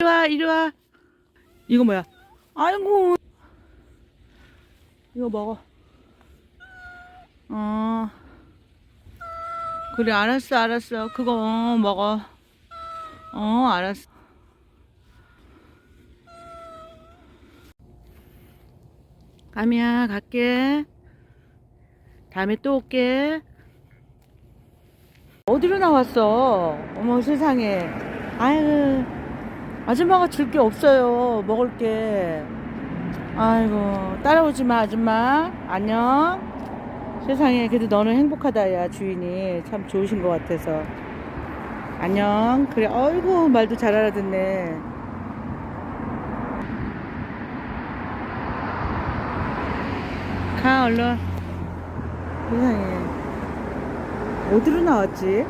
이리 와, 이리 와. 이거 뭐야? 아이고. 이거 먹어. 어. 그래, 알았어, 알았어. 그거 어, 먹어. 어, 알았어. 까미야, 갈게. 다음에 또 올게. 어디로 나왔어? 어머 세상에. 아유, 아줌마가 줄 게 없어요. 먹을 게. 아이고, 따라오지 마, 아줌마. 안녕. 세상에, 그래도 너는 행복하다, 야, 주인이. 참 좋으신 것 같아서. 안녕. 그래, 어이구, 말도 잘 알아듣네. 가, 얼른. 세상에. 어디로 나왔지?